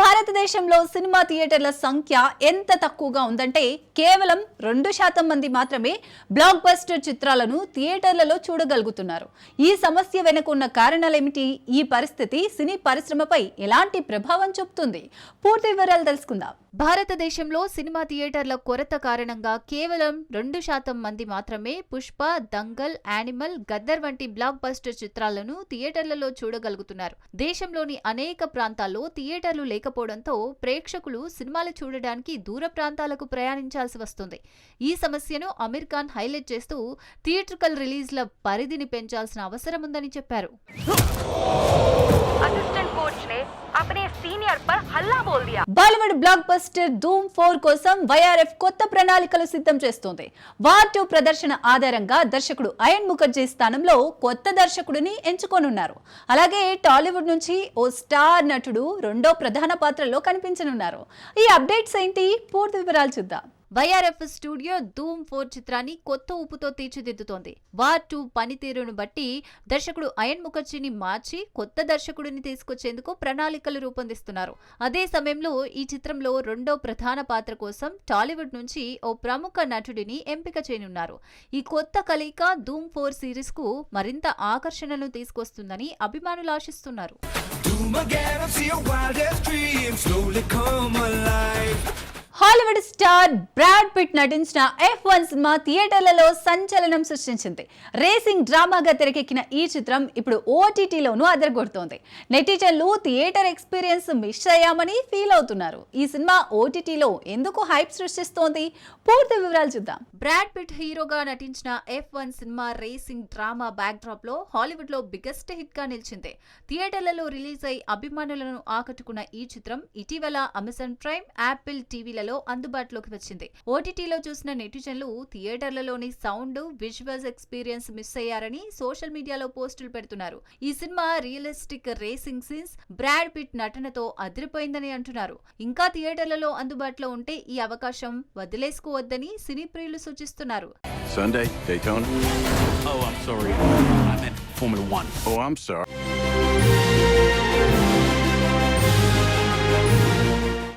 భారతదేశంలో సినిమా థియేటర్ల సంఖ్య ఎంత తక్కువగా ఉందంటే కేవలం రెండు శాతం మంది మాత్రమే బ్లాక్ బస్టర్ చిత్రాలను థియేటర్లలో చూడగలుగుతున్నారు. ఈ సమస్య వెనుకున్న కారణాలేమిటి? ఈ పరిస్థితి సినీ పరిశ్రమపై ఎలాంటి ప్రభావం చూపుతుంది? పూర్తి వివరాలు తెలుసుకుందాం. భారతదేశంలో సినిమా థియేటర్ల కొరత కారణంగా కేవలం రెండు శాతం మంది మాత్రమే పుష్ప దంగల్ యానిమల్ గద్దర్ వంటి బ్లాక్ బస్టర్ చిత్రాలను థియేటర్లలో చూడగలుగుతున్నారు. దేశంలోని అనేక ప్రాంతాల్లో థియేటర్లు లేకపోవడంతో ప్రేక్షకులు సినిమాలు చూడడానికి దూర ప్రాంతాలకు ప్రయాణించాల్సి వస్తుంది. ఈ సమస్యను అమీర్ ఖాన్ హైలైట్ చేస్తూ థియేట్రికల్ రిలీజ్ల పరిధిని పెంచాల్సిన అవసరం ఉందని చెప్పారు. అసిస్టెంట్ కోచ్ సీనియర్ పర్ హల్లా బోల్ దియా. Bollywood blockbuster Dhoom four కోసం వైఆర్ఎఫ్ కొత్త ప్రణాళికలు సిద్ధం చేస్తోంది. వార్ టూ ప్రదర్శన ఆధారంగా దర్శకుడు అయన్ ముఖర్జీ స్థానంలో కొత్త దర్శకుడిని ఎంచుకోనున్నారు. అలాగే టాలీవుడ్ నుంచి ఓ స్టార్ నటుడు రెండో ప్రధాన పాత్రలో కనిపించనున్నారు. ఈ అప్డేట్స్ ఏంటి? పూర్తి వివరాలు చూద్దాం. వైఆర్ఎఫ్ స్టూడియో ధూమ్ ఫోర్ చిత్రాన్ని కొత్త ఊపుతో తీర్చిదిద్దుతోంది. వార్ టూ పనితీరును బట్టి దర్శకుడు అయన్ ముఖర్జీని మార్చి కొత్త దర్శకుడిని తీసుకొచ్చేందుకు ప్రణాళికలు రూపొందిస్తున్నారు. అదే సమయంలో ఈ చిత్రంలో రెండో ప్రధాన పాత్ర కోసం టాలీవుడ్ నుంచి ఓ ప్రముఖ నటుడిని ఎంపిక చేయనున్నారు. ఈ కొత్త కలయిక ధూమ్ ఫోర్ సిరీస్కు మరింత ఆకర్షణను తీసుకొస్తుందని అభిమానులు ఆశిస్తున్నారు. హాలీవుడ్ స్టార్ బ్రాడ్ పిట్ నటించిన ఎఫ్ వన్ సినిమా థియేటర్లలో సంచలనం సృష్టించింది. రేసింగ్ డ్రామాగా తెరకెక్కిన ఈ చిత్రం ఇప్పుడు ఓటీటీలోనూ అదరగొడుతోంది. నెటిజన్లు థియేటర్ ఎక్స్పీరియన్స్ మిస్ అయ్యామని ఫీల్ అవుతున్నారు. ఈ సినిమా ఓటీటీలో ఎందుకు హైప్ సృష్టిస్తోంది? పూర్తి వివరాలు చూద్దాం. బ్రాడ్ పిట్ హీరోగా నటించిన ఎఫ్ వన్ సినిమా రేసింగ్ డ్రామా బ్యాక్ డ్రాప్లో హాలీవుడ్లో బిగ్గెస్ట్ హిట్గా నిలిచింది. థియేటర్లలో రిలీజ్ అయి అభిమానులను ఆకట్టుకున్న ఈ చిత్రం ఇటీవల అమెజాన్ ప్రైమ్ యాపిల్ టీవీలలో అందుబాటులోకి వచ్చింది ఓటీటీలో చూసిన నెటిజన్లు థియేటర్లలోని సౌండ్ విజువల్స్ ఎక్స్పీరియన్స్ మిస్ అయ్యారని సోషల్ మీడియాలో పోస్టులు పెడుతున్నారు ఈ cinema realistic racing scenes Brad Pitt నటనతో అదిరిపోయిందని అంటున్నారు ఇంకా థియేటర్లలో అందుబాటులో ఉంటే ఈ అవకాశం వదిలేసుకోవద్దని సినీ ప్రియులు సూచిస్తున్నారు Sunday, Daytona. Oh, I'm sorry. I meant Formula One. Oh, I'm sorry.